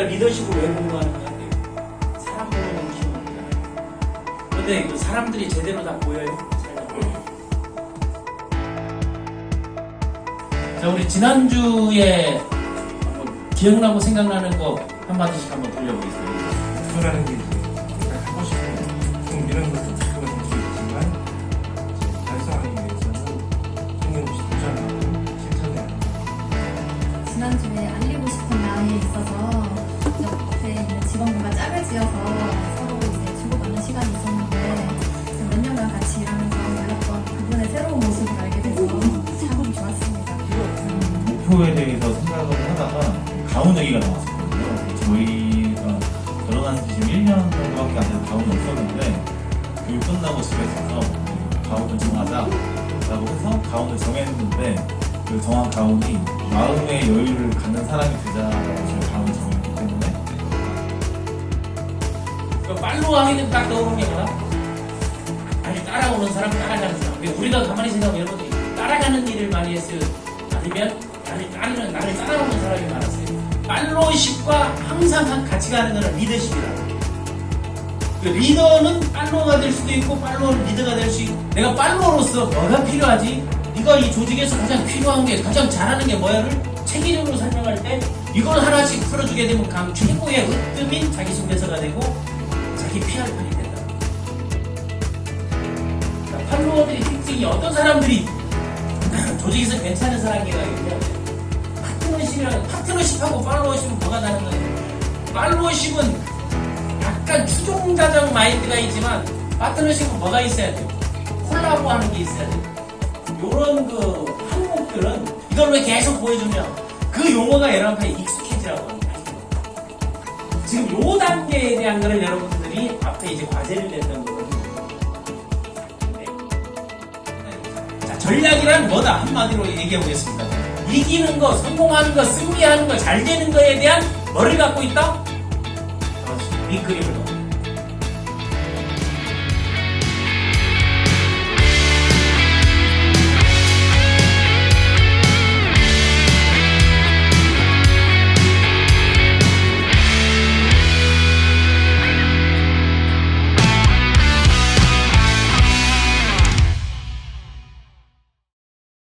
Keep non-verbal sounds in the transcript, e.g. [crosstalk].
리더십을 왜 공부하는 거야? 사람 보는 정신입니다. 근데 그 사람들이 제대로 다 보여요? 자, 우리 지난주에 기억나고 생각나는 거 한마디씩 한번 돌려보겠습니다. 투자라는 게 지난주에 알리고 싶은 나에 있어서 옆에 있는 직원들과 짝을 지어서 서로 이제 주고받는 시간이 있었는데 몇 년간 같이 일하면서 몰랐던 그분의 새로운 모습을 알게 돼서 참 좋았습니다. 목표에 대해서 생각을 하다가 가훈 얘기가 나왔었거든요. 저희가 결혼한 지 지금 1년 정도밖에 안 돼서 가훈이 없었는데 교육 끝나고 집에 가서 가훈을 정하자라고 해서 가훈을 정했는데 그 정한 가훈이 마음의 여유를 갖는 사람이 되자라고 저희 가훈을 정했기 때문에. 그 팔로우 되면 딱 떠오르는 게 뭐야? 아니 따라오는 사람 따라가는 사람. 왜 우리가 가만히 생각하면 여러분들이 따라가는 일을 많이 했어요. 아니면 나를 따르는 나를 따라오는 사람이 많았어요. 팔로우십과 항상 한 같이 가는 거는 리더십이다. 그 리더는 팔로워가 될 수도 있고 팔로워는 리더가 될 수 있고 내가 팔로워로서 뭐가 필요하지? 네가 이 조직에서 가장 필요한 게 가장 잘하는 게 뭐야를 체계적으로 설명할 때 이걸 하나씩 풀어주게 되면 강 최고의 으뜸인 자기소개서가 되고 자기 PR판이 된다. 자, 팔로워들이 특징이 어떤 사람들이 [laughs] 조직에서 괜찮은 사람이라 얘기하면 파트너십이랑 파트너십하고 팔로워십은 뭐가 다른 거예요? 팔로워십은 약간 추종자적 마인드가 있지만 파트너십은 뭐가 있어야 돼요? 콜라보 하는 게 있어야 돼요. 요런 그 항목들은 이걸 왜 계속 보여주냐? 그 용어가 여러분한테 익숙해지라고 합니다. 지금 요 단계에 대한 거를 여러분들이 앞에 이제 과제를 냈던 거거든요. 네. 자, 전략이란 뭐다? 한마디로 얘기해 보겠습니다. 이기는 거, 성공하는 거, 승리하는 거, 잘 되는 거에 대한 뭐를 갖고 있다? 밑그림을 갖고